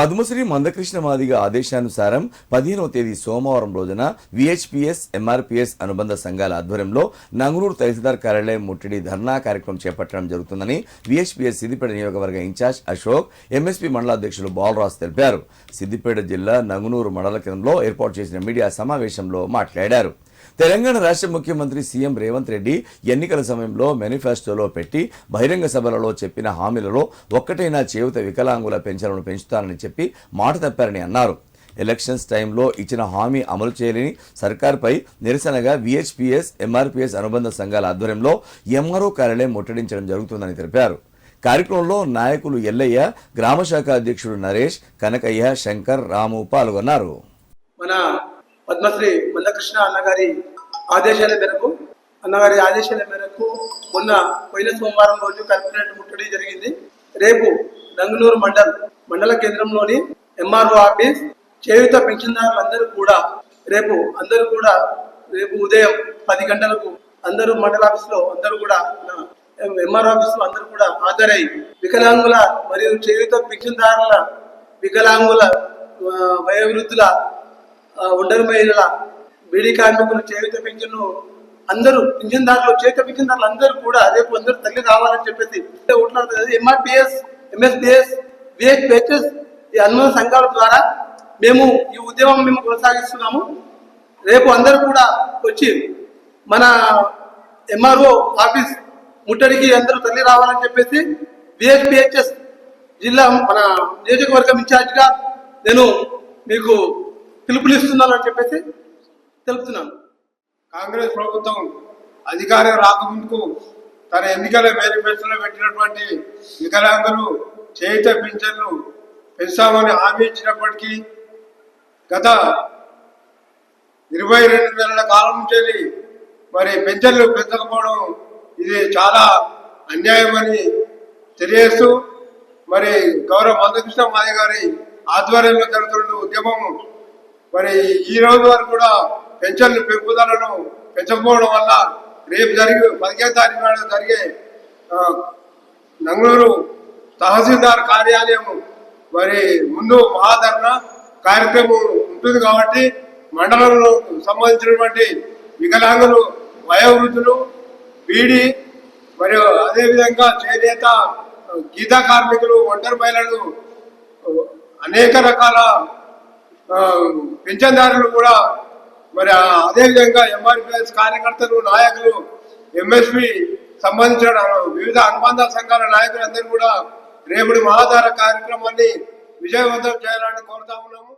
పద్మశ్రీ మందకృష్ణ మాదిగ ఆదేశానుసారం పదిహేనవ తేదీ సోమవారం రోజున విహెచ్పిఎస్ ఎంఆర్పిఎస్ అనుబంధ సంఘాల ఆధ్వర్యంలో నంగునూరు తహసీల్దార్ కార్యాలయం ముట్టడి ధర్నా కార్యక్రమం చేపట్టడం జరుగుతుందని విహెచ్పిఎస్ సిద్దిపేట నియోజకవర్గ ఇన్ఛార్జ్ అశోక్ ఎంఎస్పీ మండలాధ్యక్షులు బాలరాజ్ తెలిపారు. సిద్దిపేట జిల్లా నంగునూరు మండల కేంద్రంలో ఏర్పాటు చేసిన మీడియా సమావేశంలో మాట్లాడారు. తెలంగాణ రాష్ట్ర ముఖ్యమంత్రి సీఎం రేవంత్ రెడ్డి ఎన్నికల సమయంలో మేనిఫెస్టోలో పెట్టి బహిరంగ సభలలో చెప్పిన హామీలలో ఒక్కటైనా చేయుత వికలాంగుల పెన్షన్లను పెంచుతానని చెప్పి మాట తప్పారని అన్నారు. ఎలక్షన్స్ టైంలో ఇచ్చిన హామీ అమలు చేయలేని సర్కార్పై నిరసనగా విహెచ్పిఎస్ ఎంఆర్పిఎస్ అనుబంధ సంఘాల ఆధ్వర్యంలో ఎంఆర్ఓ కార్యాలయం ముట్టడించడం జరుగుతుందని తెలిపారు. కార్యక్రమంలో నాయకులు ఎల్లయ్య గ్రామ శాఖ అధ్యక్షుడు నరేష్ కనకయ్య శంకర్ రాము పాల్గొన్నారు. మన పద్మశ్రీ మల్లకృష్ణ అన్నగారి ఆదేశాల మేరకు అన్నగారి ఆదేశాల మేరకు మొన్న పోయిన సోమవారం రోజు కలెక్టరేట్ ముట్టడి జరిగింది. రేపు నంగునూరు మండల్ మండల కేంద్రంలోని ఎంఆర్ఓ ఆఫీస్ చేయుత పెన్షన్దారులందరూ కూడా రేపు అందరూ కూడా రేపు ఉదయం పది గంటలకు అందరూ మండల ఆఫీస్లో అందరూ కూడా ఎంఆర్ ఆఫీస్లో అందరూ కూడా హాజరై వికలాంగుల మరియు చేయుత పెన్షన్దారుల వికలాంగుల వయోవృద్ధుల ఒంటరి మహిళల బీడీ కార్మికులు చేయుత పింఛను అందరూ పింఛన్దారులు చేయుత పింఛన్దారులు అందరూ కూడా రేపు అందరూ తల్లి కావాలని చెప్పేసి ఎంఆర్పిఎస్ ఎంఎస్పిఎస్ విహెచ్పిహెచ్ఎస్ ఈ అన్న సంఘాల ద్వారా మేము ఈ ఉద్యమం మేము కొనసాగిస్తున్నాము. రేపు అందరూ కూడా వచ్చి మన ఎంఆర్ఓ ఆఫీస్ ముట్టడికి అందరూ తల్లి రావాలని చెప్పేసి బిహెచ్పిహెచ్ఎస్ జిల్లా మన నియోజకవర్గం ఇన్ఛార్జ్గా నేను మీకు పిలుపునిస్తున్నానని చెప్పేసి తెలుపుతున్నాను. కాంగ్రెస్ ప్రభుత్వం అధికారం రాకముందుకు తన ఎన్నికల మేనిఫెస్టోలో పెట్టినటువంటి వికలాంగులు చేయుత పింఛన్లు పెంచామని హామీ ఇచ్చినప్పటికీ గత ఇరవై రెండు నెలల కాలం నుంచి మరి పెన్షన్లు పెంచకపోవడం ఇది చాలా అన్యాయమని తెలియజేస్తూ మరి గౌరవ మందకృష్ణ మాది గారి ఆధ్వర్యంలో జరుగుతున్న ఉద్యమం మరి ఈ రోజు వరకు కూడా పెన్షన్లు పెంపుదలను పెంచకపోవడం వల్ల రేపు జరిగే పదిహేను తారీఖు నాడు జరిగే నంగళూరు తహసీల్దార్ కార్యాలయం మరి ముందు మహాధరణ కార్యక్రమం ఉంటుంది కాబట్టి మండలంలో సంబంధించినటువంటి వికలాంగులు వయోవృద్ధులు బీడీ మరియు అదేవిధంగా చేనేత గీతా కార్మికులు ఒంటరి మహిళలు అనేక రకాల పింఛన్దారులు కూడా మరి అదేవిధంగా ఎంఆర్పిఎస్ కార్యకర్తలు నాయకులు ఎంఎస్పి సంబంధించిన వివిధ అనుబంధ సంఘాల నాయకులందరూ కూడా రేపటి మహాధార కార్యక్రమాన్ని విజయవంతం చేయాలని కోరుతా ఉన్నాము.